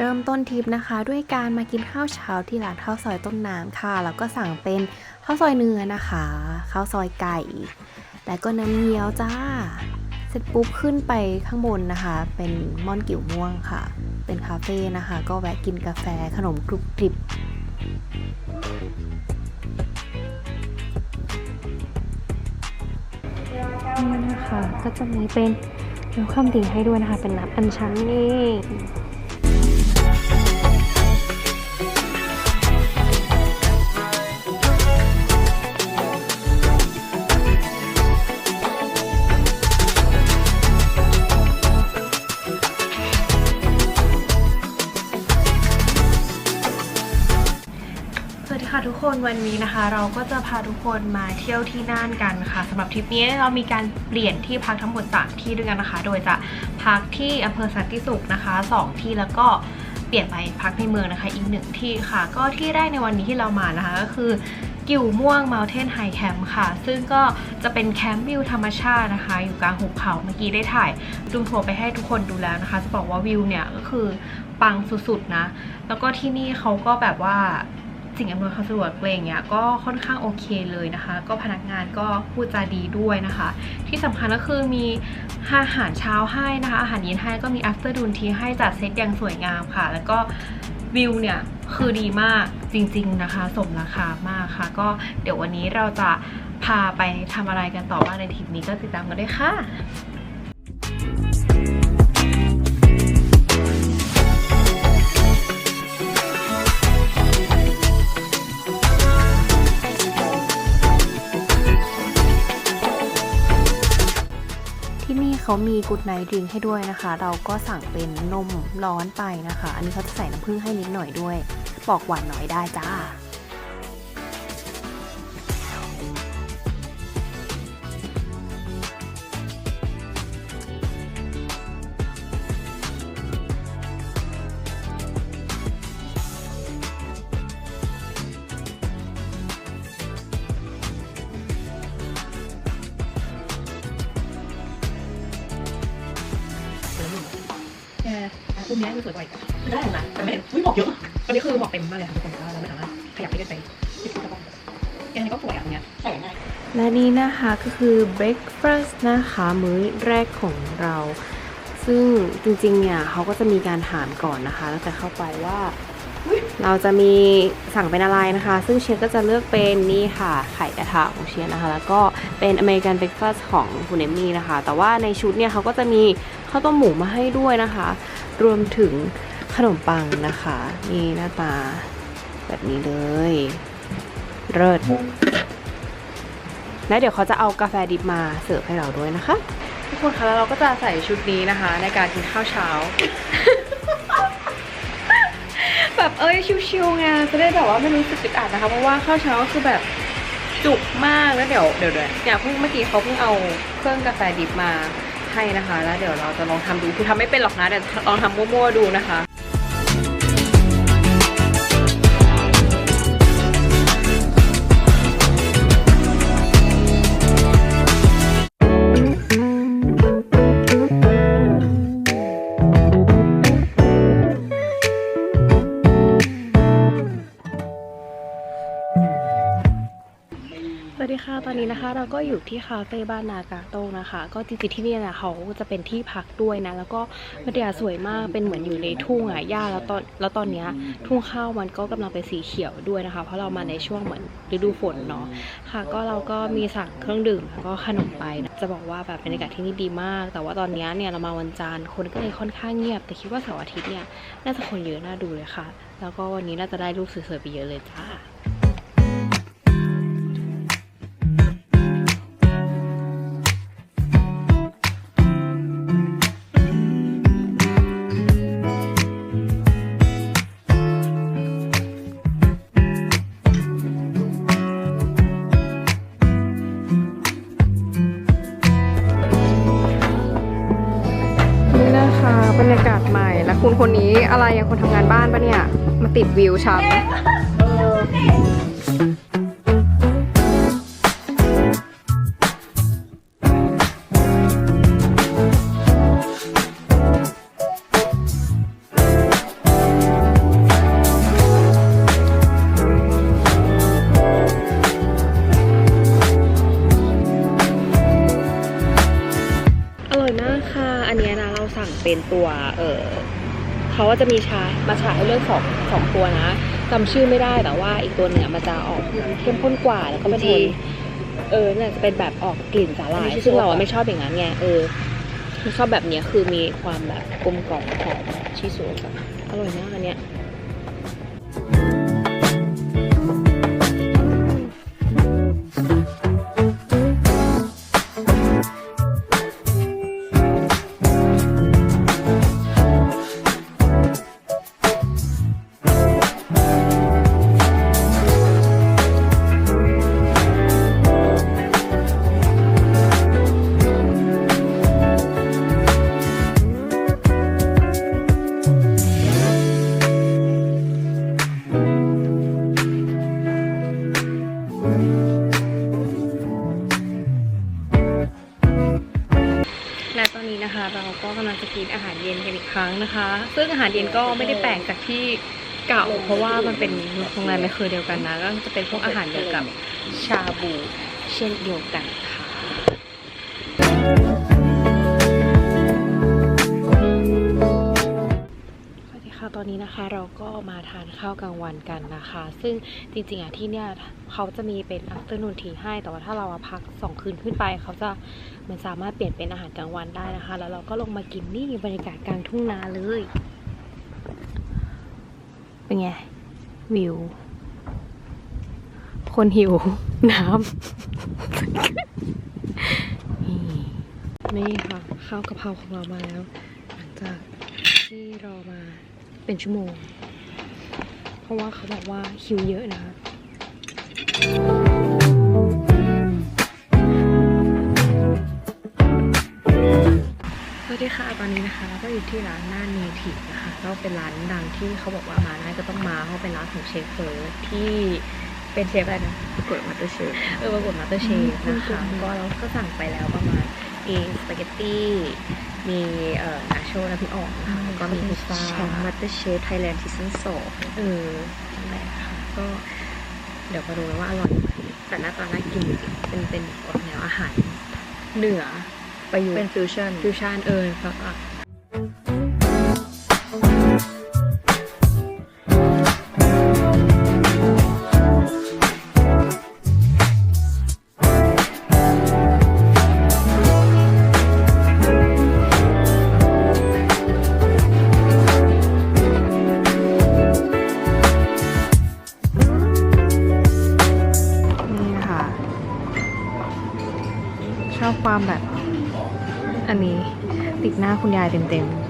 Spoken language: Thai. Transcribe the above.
เริ่มต้นทริปนะคะ ด้วยการมากินข้าวเช้าที่ร้านข้าวซอยต้นน้ำค่ะ แล้วก็สั่งเป็นข้าวซอยเนื้อนะคะข้าวซอยไก่แล้วก็น้ำเงี้ยวจ้า เสร็จปุ๊บขึ้นไปข้างบนนะคะ เป็นม่อนกิ่วม่วงค่ะ เป็นคาเฟ่นะคะ ก็แวะกินกาแฟขนมกรุบกริบนี่นะคะก็จะมีเป็นเวลคัมดิงให้ด้วยนะคะ เป็นน้ำอัญชันนี่ ค่ะทุกคนวันนี้นะคะ เราก็จะพาทุกคนมาเที่ยวที่น่านกันค่ะสำหรับทริปนี้เรามีการเปลี่ยนที่พักทั้งหมด3ที่ด้วยกันนะคะ โดยจะพักที่อำเภอสันติสุขนะคะ 2 ที่แล้วก็เปลี่ยนไปพักในเมืองนะคะ อีกหนึ่งที่ค่ะ ก็ที่แรกในวันนี้ที่เรามานะคะก็คือกิ่วม่วง Mountain High Camp ค่ะ ซึ่งก็จะเป็นแคมป์วิวธรรมชาตินะคะ อยู่กลางหุบเขาเมื่อกี้ได้ถ่ายรูทัวร์ไปให้ทุกคนดูแล้วนะคะ จะบอกว่าวิวเนี่ยก็คือปังสุดๆนะ แล้วก็ที่นี่เขาก็แบบว่า สิ่งอำนวยความสะดวกอะไรอย่างเงี้ยก็ค่อนข้างโอเคเลยนะคะ ก็พนักงานก็พูดจาดีด้วยนะคะ ที่สำคัญก็คือมีอาหารเช้าให้นะคะ อาหารเย็นให้ก็มี afternoon tea ให้จัดเซตอย่างสวยงามค่ะ แล้วก็วิวเนี่ยคือดีมากจริงๆนะคะ สมราคามากค่ะ ก็เดี๋ยววันนี้เราจะพาไปทำอะไรกันต่อบ้างในทริปนี้ก็ติดตามกันด้วยค่ะ เขามีกุดไนท์ดริงให้ด้วยนะคะ เราก็สั่งเป็นนมร้อนไปนะคะ อันนี้เขาจะใส่น้ำผึ้งให้นิดหน่อยด้วย บอกหวานน้อยได้จ้า กอุ้มนี้มันสวยกว่าอีกคือได้นะแต่ไม่อุ้ยหมอกเยอะตอนนี้คือหมอกเต็มมากเลยค่ะทุกคนว่าเราไม่สามารถขยับไปได้ไปที่กระป๋องแกนี่ก็สวยอะตรงเนี้ยใส่ได้และนี่นะคะก็คือ breakfast นะคะมื้อแรกของเรา ซึ่งจริงๆเนี่ยเขาก็จะมีการถามก่อนนะคะตั้งแต่เข้าไปว่า เราจะมีสั่งเป็นอะไรนะคะ ซึ่งเชฟก็จะเลือกเป็นนี่ค่ะ ไข่กระทะของเชฟนะคะ แล้วก็เป็นอเมริกันเบร a ฟาสของคุณเอมมี่นะคะ แต่ว่าในชุดเนี่ยเขาก็จะมีข้าวต้มหมูมาให้ด้วยนะคะ รวมถึงขนมปังนะคะ นี่หน้าตาแบบนี้เลยเลิศแล้วเดี๋ยวเขาจะเอากาแฟดิบมาเสิร์ฟให้เราด้วยนะคะ ทุกคนคะแล้วเราก็จะใส่ชุดนี้นะคะ ในการกินข้าวเช้า เอ้ยชิวๆไงจะได้แบบว่าไม่รู้สึกอึดอัดนะคะ เพราะว่าข้าวเช้าคือแบบจุกมากแล้วเดี๋ยวเดี๋ยวเดี๋ยวเนี่ยเพิ่งเมื่อกี้เขาเพิ่งเอาเครื่องกาแฟดิบมาให้นะคะ แล้วเดี๋ยวเราจะลองทำดูคือทำไม่เป็นหรอกนะแต่ลองทำมั่วๆดูนะคะ ดีค่ะ ตอนนี้นะคะเราก็อยู่ที่คาเฟ่บ้านนากาโต้นะคะ ก็จริงๆที่นี่นี่เขาจะเป็นที่พักด้วยนะ แล้วก็บรรยากาศสวยมากเป็นเหมือนอยู่ในทุ่งอะหญ้าแล้วตอนแล้วตอนเนี้ยทุ่งข้าวมันก็กำลังเป็นสีเขียวด้วยนะคะ เพราะเรามาในช่วงเหมือนฤดูฝนเนาะค่ะ ก็เราก็มีสั่งเครื่องดื่มแล้วก็ขนมไปนะจะบอกว่าแบบบรรยากาศที่นี่ดีมาก แต่ว่าตอนเนี้ยเนี่ยเรามาวันจันทร์คนก็เลยค่อนข้างเงียบ แต่คิดว่าเสาร์อาทิตย์เนี่ยน่าจะคนเยอะน่าดูเลยค่ะ แล้วก็วันนี้น่าจะได้รูปสวยๆไปเยอะเลยจ้า คนนี้อะไรยังคนทำงานบ้านปะเนี่ย มาติดวิวชันเป็นตัวเอ่อ เขาว่าจะมีชามาฉายให้เลือกสองสองตัวนะจำชื่อไม่ได้แต่ว่าอีกตัวหนึ่งอะมันจะออกเข้มข้นกว่าแล้วก็เป็นโทนเออเนี่ยจะเป็นแบบออกกลิ่นสาหร่ายซึ่งเราอะไม่ชอบอย่างนั้นไงเออเราชอบแบบเนี้ยคือมีความแบบกลมกล่อมหอมชิโซะอะอร่อยมากอันเนี้ย รั้งนะคะ ซึ่งอาหารเย็นก็ไม่ได้แปลกจากที่เก่า เพราะว่ามันเป็นโรงแรมในเครือเดียวกันนะ ก็จะเป็นพวกอาหารเดียวกับชาบูเช่นเดียวกันค่ะ อนนี้นะคะเราก็มาทานข้าวกลางวันกันนะคะ ซึ่งจริงๆอะที่เนี่ยเขาจะมีเป็น afternoon tea ให้ แต่ว่าถ้าเราพักสองคืนขึ้นไป เขาจะมันสามารถเปลี่ยนเป็นอาหารกลางวันได้นะคะ แล้วเราก็ลงมากินนี่บรรยากาศกลางทุ่งนาเลย เป็นไง วิว คนหิว น้ำนี่นี่ค่ะ ข้าวกะเพราของเรามาแล้ว หลังจากที่รอมา เป็นชั่วโมง เพราะว่าเขาบอกว่าคิวเยอะนะคะสวัสดีค่ะ ตอนนี้นะคะเราก็อยู่ที่ร้านหน้าเนทีฟนะคะก็เป็นร้านดังที่เขาบอกว่ามาได้ก็ต้องมาเพราะเป็นร้านของเชฟเฟิร์สที่เป็นเชฟอะไรนะประกวดมาสเตอร์เชฟเออประกวดมาสเตอร์เชฟนะคะก็เราก็สั่งไปแล้วประมาณมีสปาเกตตี้ มีเอ่อนาโชน้ำพริกอ่อนนะคะแล้วก็มีพิซซ่าแชมป์มาสเตอร์เชฟไทยแลนด์ซีซั่นสองเออนั่นแหละค่ะก็เดี๋ยวมาดูกันว่าอร่อยไหมแต่หน้าตาน่ากินจริงๆเป็นเป็นออกแนวอาหารเหนือประยุกเป็นต์ฟิวชั่นฟิวชั่นเออแล้ว อันนี้ติดหน้าคุณยายเต็มๆ